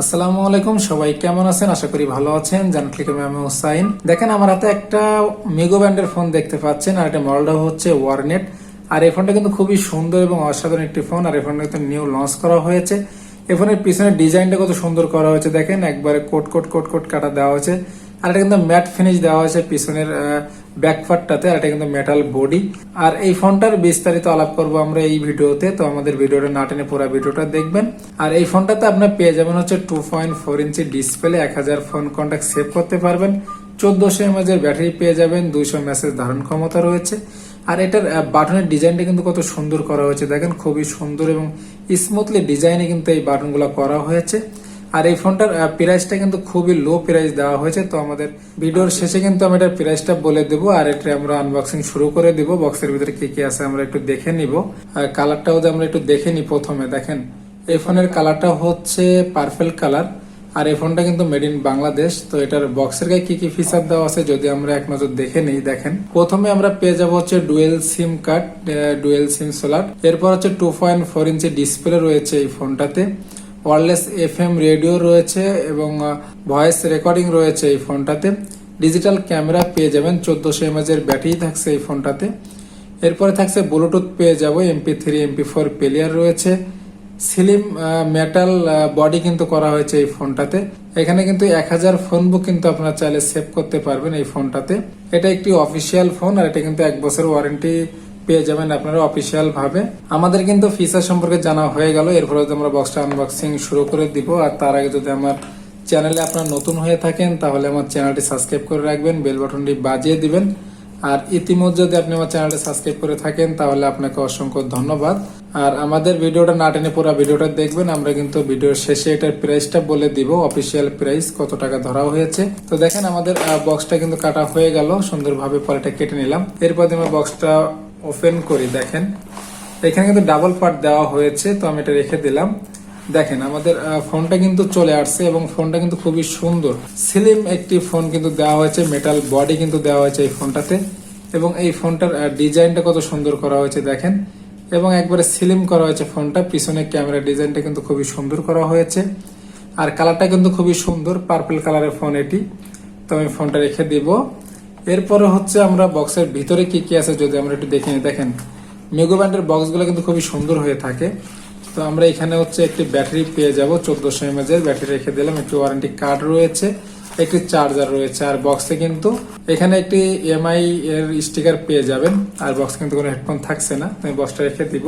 আসসালামু আলাইকুম, সবাই কেমন আছেন? আশা করি ভালো আছেন। জানক্লিক আমি হোসাইন। দেখেন, আমার হাতে একটা মেগো ব্যান্ডের ফোন দেখতে পাচ্ছেন, আর এটা মডেলটা হচ্ছে ওয়ারনেট। আর এই ফোনটা কিন্তু খুবই সুন্দর এবং অসাধারণ একটি ফোন, আর এই ফোনটা কিন্তু নিউ লঞ্চ করা হয়েছে। এই ফোনের পিছনের ডিজাইনটা কত সুন্দর করা হয়েছে, দেখেন, একবারে কোট কোট কোট কোট কাটা দেওয়া হয়েছে। আর এটা কিন্তু ম্যাট ফিনিশ দেওয়া হয়েছে পিছনের ব্যাক পার্টটাতে আর এটা কিন্তু মেটাল বডি আর এই ফোনটার বিস্তারিত আলাপ করব আমরা এই ভিডিওতে, তো আমাদের ভিডিওটা না টেনে পুরো ভিডিওটা দেখবেন। আর এই ফোনটাতে আপনার পেয়ে যাবেন হচ্ছে two point four inch display এক হাজার ফোন কন্ট্যাক্ট সেভ করতে পারবেন। চোদ্দশো এমএজ এর ব্যাটারি পেয়ে যাবেন, দুইশো মেসেজ ধারণ ক্ষমতা রয়েছে। আর এটার বাটনের ডিজাইনটা কিন্তু কত সুন্দর করা হয়েছে। দেখেন, খুবই সুন্দর এবং স্মুথলি ডিজাইনে কিন্তু এই বাটনগুলো করা হয়েছে। আর এই ফোনটার প্রাইসটা কিন্তু খুবই লো প্রাইস দেওয়া হয়েছে, তো আমাদের ভিডিওর শেষে কিন্তু আমি এটার প্রাইসটা বলে দেবো, আর এটা আমরা আনবক্সিং শুরু করে দিব। বক্সের ভিতরে কি কি আছে আমরা একটু দেখে নিব। আর কালারটাও যে আমরা একটু দেখে নিই প্রথমে, দেখেন। এই ফোনের কালারটা হচ্ছে পার্পেল কালার আর এই ফোনটা কিন্তু মেড ইন বাংলাদেশ, তো এটার বক্সের গায়ে কি কি ফিচার দেওয়া আছে যদি আমরা এক নজর দেখে নিই, দেখেন। প্রথমে আমরা পেয়ে যাব হচ্ছে dual SIM card dual SIM solar এরপর হচ্ছে two point four inch display রয়েছে এই ফোনটাতে। ওয়ারলেস এফ এম রেডিও রয়েছে এবং ভয়েস রেকর্ডিং রয়েছে এই ফোনটাতে। ডিজিটাল ক্যামেরা পেয়ে যাবেন, চোদ্দোশো এমএজ এর ব্যাটারি থাকছে এই ফোনটাতে। এরপরে থাকছে ব্লুটুথ পেয়ে যাব, MP three, MP four player রয়েছে। সিলিম মেটাল বডি কিন্তু করা হয়েছে এই ফোনটাতে। এখানে কিন্তু এক হাজার ফোন বুক কিন্তু আপনারা চাইলে সেভ করতে পারবেন এই ফোনটাতে। এটা একটি অফিসিয়াল ফোন আর এটা কিন্তু এক বছর ওয়ারেন্টি পেয়ে যাবেন আপনারা অফিসিয়াল ভাবে। আমাদের কিন্তু ফিচার সম্পর্কে জানা হয়ে গেল এরপরে আমরা বক্সটা আনবক্সিং শুরু করে দিব। আর তার আগে যদি আমার চ্যানেলে আপনারা নতুন হয়ে থাকেন, তাহলে আমার চ্যানেলটি সাবস্ক্রাইব করে রাখবেন বেল বাটনটি বাজিয়ে দিবেন। আর ইতিমধ্যে যদি আপনি আমার চ্যানেলটি সাবস্ক্রাইব করে থাকেন, তাহলে আপনাকে অসংখ্য ধন্যবাদ। আর আমাদের ভিডিওটা না টেনে পুরো ভিডিওটা দেখবেন, আমরা কিন্তু ভিডিওর শেষে এটার প্রাইসটা বলে দিব অফিসিয়াল প্রাইস কত টাকা ধরা হয়েছে। তো দেখেন আমাদের বক্সটা কিন্তু কাটা হয়ে গেল, সুন্দরভাবে পরে এটা কেটে নিলাম। এরপর আমরা বক্সটা ওপেন করি, দেখেন। এখানে কিন্তু ডাবল পার্ট দেওয়া হয়েছে, তো আমি এটা রেখে দিলাম। দেখেন, আমাদের ফোনটা কিন্তু চলে আসছে এবং ফোনটা কিন্তু খুবই সুন্দর। স্লিম একটি ফোন কিন্তু দেওয়া হয়েছে মেটাল বডি কিন্তু দেওয়া হয়েছে এই ফোনটাতে। এবং এই ফোনটার ডিজাইনটা কত সুন্দর করা হয়েছে, দেখেন। এবং একবারে স্লিম করা হয়েছে ফোনটা, পিছনে ক্যামেরা ডিজাইনটা কিন্তু খুবই সুন্দর করা হয়েছে। আর কালারটা কিন্তু খুবই সুন্দর পার্পল কালারের ফোন এটি। তো আমি ফোনটা রেখে দিব। এরপরে হচ্ছে আমরা বক্সের ভিতরে কি কি আছে যদি আমরা একটু দেখে নিই। দেখেন, মেগো ব্যান্ডের বক্সগুলো কিন্তু খুবই সুন্দর হয়ে থাকে। তো আমরা এখানে হচ্ছে একটি ব্যাটারি পেয়ে যাব, চোদ্দশো এমএজ এর ব্যাটারি রেখে দিলাম। একটি ওয়ারেন্টি কার্ড রয়েছে, একটি চার্জার রয়েছে। আর বক্সে কিন্তু এখানে একটি এমআই এর স্টিকার পেয়ে যাবেন। আর বক্সে কিন্তু কোনো হেডফোন থাকছে না। আমি বক্সটা রেখে দিব।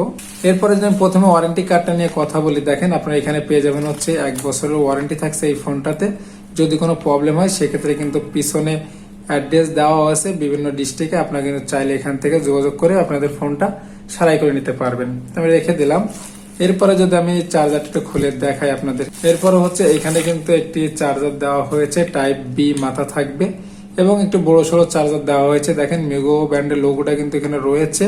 এরপরে যদি আমি প্রথমে ওয়ারেন্টি কার্ডটা নিয়ে কথা বলি, দেখেন আপনারা এখানে পেয়ে যাবেন হচ্ছে এক বছরের ওয়ারেন্টি থাকছে এই ফোনটাতে যদি কোনো প্রবলেম হয়, সেক্ষেত্রে কিন্তু পিছনে অ্যাড্রেস দেওয়া আছে, বিভিন্ন ডিস্ট্রিক্টে আপনারা কিন্তু চাইলে এখান থেকে যোগাযোগ করে আপনাদের ফোনটা সারাই করে নিতে পারবেন। আমি রেখে দিলাম। এরপরে যদি আমি চার্জারটা খুলে দেখাই আপনাদের। এরপরে হচ্ছে এখানে কিন্তু একটি চার্জার দেওয়া হয়েছে টাইপ বি মাথা থাকবে এবং একটু বড় সড়ো চার্জার দেওয়া হয়েছে। দেখেন মেগো ব্যান্ডের লোগোটা কিন্তু এখানে রয়েছে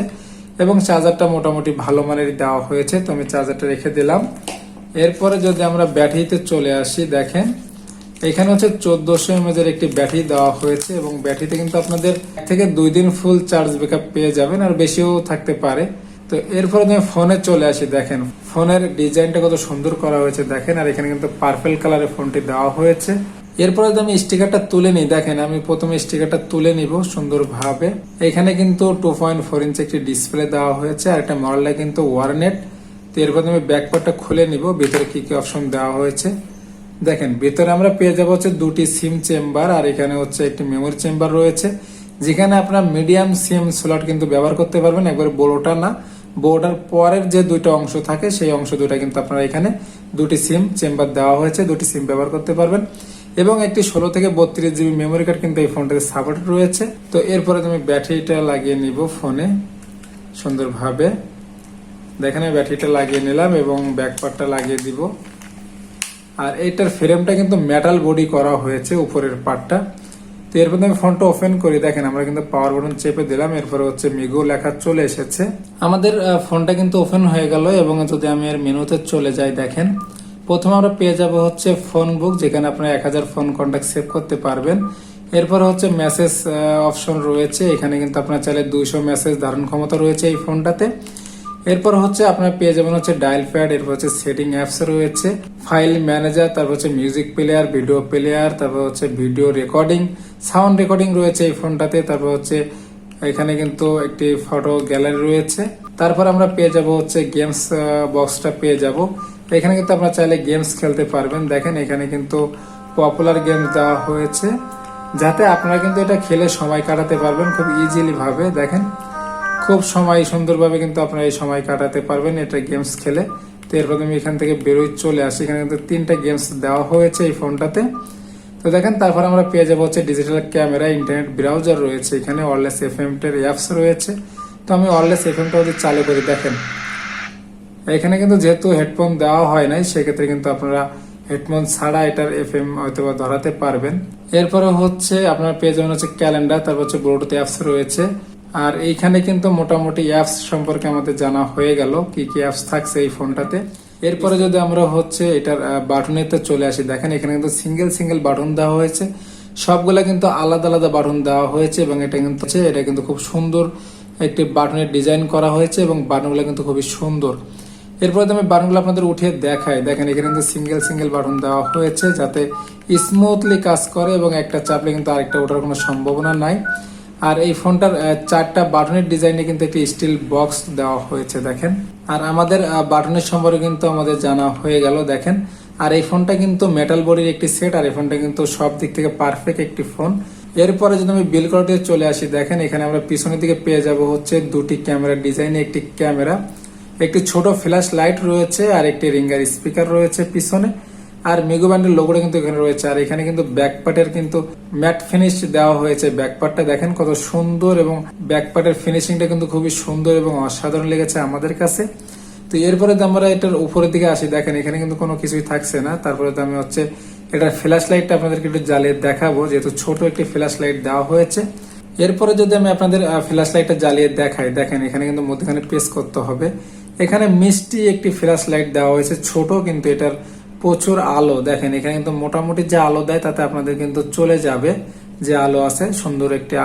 এবং চার্জারটা মোটামুটি ভালো মানের দেওয়া হয়েছে। তো আমি চার্জারটা রেখে দিলাম। এরপরে যদি আমরা ব্যাটারিতে চলে আসি, দেখেন এখানে হচ্ছে চোদ্দশো এমএজ এর একটি ব্যাটারি দেওয়া হয়েছে এবং ব্যাটারিতে কিন্তু আপনাদের এক থেকে দুই দিন ফুল চার্জ ব্যাকআপ পেয়ে যাবেন আর বেশিও থাকতে পারে। তো এরপরে তুমি ফোনে চলে আসি, দেখেন। ফোনের ডিজাইনটা কত সুন্দর করা হয়েছে, দেখেন। আর এখানে কিন্তু পার্পেল কালারের ফোনটি দেওয়া হয়েছে। এরপরে যদি আমি স্টিকারটা তুলে নিই, দেখেন, আমি প্রথমে স্টিকারটা তুলে নিব সুন্দরভাবে। এখানে কিন্তু টু পয়েন্ট ফোর ইঞ্চ একটি ডিসপ্লে দেওয়া হয়েছে আর একটা মডেলটা কিন্তু ওয়ারনেট তো এরপর আমি ব্যাকপার্টটা খুলে নিব, ভিতরে কি কি অপশন দেওয়া হয়েছে। দেখেন, ভিতরে আমরা পেয়ে যাব হচ্ছে দুটি সিম চেম্বার, আর এখানে হচ্ছে একটি মেমোরি চেম্বার রয়েছে, যেখানে আপনার মিডিয়াম সিম স্লট কিন্তু ব্যবহার করতে পারবেন, একবার বড়টা না। বোর্ডার পরের যে দুইটা অংশ থাকে, সেই অংশ দুইটা কিন্তু আপনারা এখানে দুটি সিম চেম্বার দেওয়া হয়েছে, দুটি সিম ব্যবহার করতে পারবেন। এবং একটি ষোলো থেকে বত্রিশ জিবি মেমোরি কার্ড কিন্তু এই ফোনটাতে সাপোর্ট রয়েছে। তো এরপরে তুমি ব্যাটারিটা লাগিয়ে নিব ফোনে, সুন্দরভাবে। দেখেন ব্যাটারিটা লাগিয়ে নিলাম এবং ব্যাকপার্টটা লাগিয়ে দিব। আর এইটার ফ্রেমটা কিন্তু মেটাল বডি করা হয়েছে উপরের পার্টটা তো এরপর আমি ফোনটা ওপেন করি। দেখেন, আমরা কিন্তু পাওয়ার বাটন চেপে দিলাম। এরপরে হচ্ছে মিগো লেখা চলে এসেছে। আমাদের ফোনটা কিন্তু ওপেন হয়ে গেল এবং যদি আমি এর মেনুতে চলে যাই, দেখেন, প্রথমে আমরা পেয়ে যাব হচ্ছে ফোন বুক যেখানে আপনারা এক হাজার ফোন কন্ট্যাক্ট সেভ করতে পারবেন। এরপর হচ্ছে মেসেজ অপশন রয়েছে। এখানে কিন্তু আপনার চাইলে দুইশো মেসেজ ধারণ ক্ষমতা রয়েছে এই ফোনটাতে এরপর হচ্ছে আপনার পেয়ে যাবেন হচ্ছে ডায়াল প্যাড এরপর হচ্ছে সেটিং অ্যাপস রয়েছে ফাইল ম্যানেজার তারপর হচ্ছে মিউজিক প্লেয়ার ভিডিও প্লেয়ার তারপর হচ্ছে ভিডিও রেকর্ডিং সাউন্ড রেকর্ডিং রয়েছে এই ফোনটাতে, তারপর হচ্ছে এখানে কিন্তু একটি ফটো গ্যালারি রয়েছে। তারপর আমরা পেয়ে যাব হচ্ছে গেমস বক্সটা পেয়ে যাব। এখানে কিন্তু আপনারা চাইলে গেমস খেলতে পারবেন। দেখেন এখানে কিন্তু পপুলার গেমস দেওয়া হয়েছে। যাতে আপনারা কিন্তু এটা খেলে সময় কাটাতে পারবেন খুব ইজিলি ভাবে। দেখেন খুব সময় সুন্দরভাবে কিন্তু আপনারা এই সময় কাটাতে পারবেন এটা গেমস খেলে। তো এরপর আমি এখান থেকে বেরোই, চলে আসি। এখানে কিন্তু তিনটা গেমস দেওয়া হয়েছে এই ফোনটাতে। তো দেখেন, তারপর আমরা পেয়ে যাব হচ্ছে ডিজিটাল ক্যামেরা ইন্টারনেট ব্রাউজার রয়েছে এখানে ওয়ারলেস এফ এম টের অ্যাপস রয়েছে। তো আমি ওয়ারলেস এফ এমটা যদি চালু করি, দেখেন। এখানে কিন্তু যেহেতু হেডফোন দেওয়া হয় নাই, সেক্ষেত্রে কিন্তু আপনারা হেডফোন ছাড়া এটার এফ এম হয়তো বা ধরাতে পারবেন। এরপরে হচ্ছে আপনার পেয়ে যাবেন হচ্ছে ক্যালেন্ডার তারপর হচ্ছে ব্লুটুথ অ্যাপস রয়েছে। আর এইখানে কিন্তু মোটামুটি অ্যাপস সম্পর্কে আমাদের জানা হয়ে গেল, কি কি অ্যাপস থাকছে এই ফোনটাতে। এরপরে যদি আমরা হচ্ছে এটার বাটনেতে চলে আসি, দেখেন এখানে কিন্তু সিঙ্গেল সিঙ্গেল বাটন দেওয়া হয়েছে। সবগুলা কিন্তু আলাদা আলাদা বাটন দেওয়া হয়েছে এবং এটা কিন্তু এটা কিন্তু খুব সুন্দর একটি বাটনের ডিজাইন করা হয়েছে এবং বাটনগুলো কিন্তু খুবই সুন্দর। এরপরে আমি বাটনগুলো আপনাদের উঠিয়ে দেখাই, দেখেন এখানে কিন্তু সিঙ্গেল সিঙ্গেল বাটন দেওয়া হয়েছে যাতে স্মুথলি কাজ করে এবং একটা চাপলে কিন্তু আরেকটা ওঠার কোনো সম্ভাবনা নাই। আর এই ফোনটার চারটা বাটনের ডিজাইনে কিন্তু একটি স্টিল বক্স দেওয়া হয়েছে, দেখেন। আর আমাদের বাটনের সম্পর্কে কিন্তু আমাদের জানা হয়ে গেল, দেখেন। আর এই ফোনটা কিন্তু মেটাল বডির একটি সেট আর এই ফোনটা কিন্তু সব দিক থেকে পারফেক্ট একটি ফোন। এরপরে যদি আমি বিল করাতে চলে আসি, দেখেন, এখানে আমরা পিছনের দিকে পেয়ে যাব হচ্ছে দুটি ক্যামেরা ডিজাইনে একটি ক্যামেরা একটি ছোট ফ্ল্যাশ লাইট রয়েছে, আর একটি রিঙ্গার স্পিকার রয়েছে পিছনে। আর মেগো ব্যান্ডের লোগোটা কিন্তু এখানে রয়েছে। আর এখানে কিন্তু ব্যাকপার্টের কিন্তু ম্যাট ফিনিশ দেওয়া হয়েছে। ব্যাকপার্টটা দেখেন কত সুন্দর এবং ব্যাকপার্টের ফিনিশিংটা কিন্তু খুবই সুন্দর এবং অসাধারণ লেগেছে আমাদের কাছে। তো এরপরে তো আমরা এটার উপরের দিকে আসি। দেখেন, এখানে কিন্তু কোনো কিছুই থাকছে না। তারপরে তো আমি হচ্ছে এটার ফ্ল্যাশ লাইটটা আপনাদেরকে একটু জ্বালিয়ে দেখাবো। যেহেতু ছোট একটি ফ্ল্যাশ লাইট দেওয়া হয়েছে। এরপরে যদি আমি আপনাদের ফ্ল্যাশ লাইটটা জ্বালিয়ে দেখাই, দেখেন, এখানে কিন্তু মধ্যখানে প্রেস করতে হবে। এখানে মিষ্টি একটি ফ্ল্যাশ লাইট দেওয়া হয়েছে। ছোট কিন্তু এটার প্রচুর আলো। দেখেন, এখানে কিন্তু মোটামুটি যে আলো দেয়, তাতে আপনাদের কিন্তু চলে যাবে যে আলো আছে। সুন্দর একটা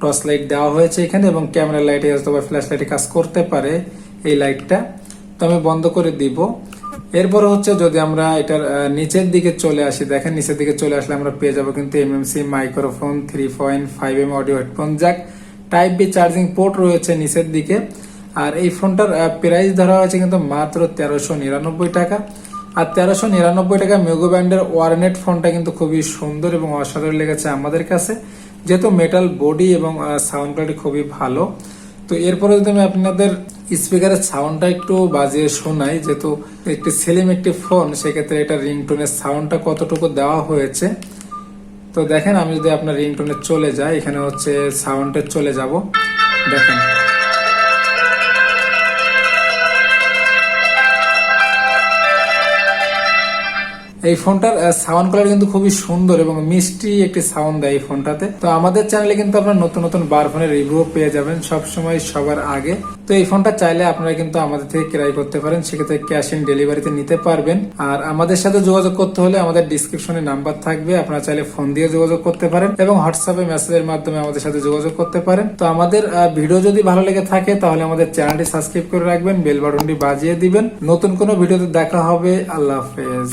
টর্চ লাইট দেওয়া হয়েছে এখানে এবং ক্যামেরা লাইটে অথবা ফ্ল্যাশ লাইটে কাজ করতে পারে এই লাইটটা। তো আমি বন্ধ করে দিব। এরপর হচ্ছে যদি আমরা এটার নিচের দিকে চলে আসি, দেখেন নিচের দিকে চলে আসলে আমরা পেয়ে যাব কিন্তু MMC microphone three point five M audio headphone jack type B charging port রয়েছে নিচের দিকে। আর এই ফোনটার প্রাইস ধরা হয়েছে কিন্তু মাত্র তেরোশো নিরানব্বই টাকা। আর তেরোশো নিরানব্বই টাকা মেগো ব্যান্ডের ওয়ারনেট ফোনটা কিন্তু খুবই সুন্দর এবং অসাধারণ লেগেছে আমাদের কাছে। যেহেতু মেটাল বডি এবং সাউন্ড কোয়ালিটি খুবই ভালো। তো এরপরে যদি আমি আপনাদের স্পিকারের সাউন্ডটা একটু বাজিয়ে শোনাই, যেহেতু একটি সেলিম একটি ফোন, সেক্ষেত্রে এটা রিংটোনের সাউন্ডটা কতটুকু দেওয়া হয়েছে। তো দেখেন, আমি যদি আপনার রিংটোনে চলে যাই, এখানে হচ্ছে সাউন্ডে চলে যাব। দেখেন। এই ফোনটার সাউন্ড কোয়ালিটি কিন্তু খুবই সুন্দর এবং মিষ্টি একটি সাউন্ড দেয় এই ফোনটাতে। তো আমাদের চ্যানেলে কিন্তু আপনারা নতুন নতুন বার ফোনের রিভিউ পেয়ে যাবেন সব সময় সবার আগে। তো এই ফোনটা চাইলে আপনারা কিন্তু আমাদের থেকে ক্রয় করতে পারেন, সেক্ষেত্রে ক্যাশ ইন ডেলিভারিতে নিতে পারবেন। আর আমাদের সাথে যোগাযোগ করতে হলে আমাদের ডিসক্রিপশনে নাম্বার থাকবে, আপনারা চাইলে ফোন দিয়ে যোগাযোগ করতে পারেন এবং হোয়াটসঅ্যাপে মেসেজের মাধ্যমে আমাদের সাথে যোগাযোগ করতে পারেন। তো আমাদের ভিডিও যদি ভালো লেগে থাকে, তাহলে আমাদের চ্যানেলটি সাবস্ক্রাইব করে রাখবেন বেল বাটনটি বাজিয়ে দিবেন। নতুন কোনো ভিডিওতে দেখা হবে, আল্লাহ হাফেজ।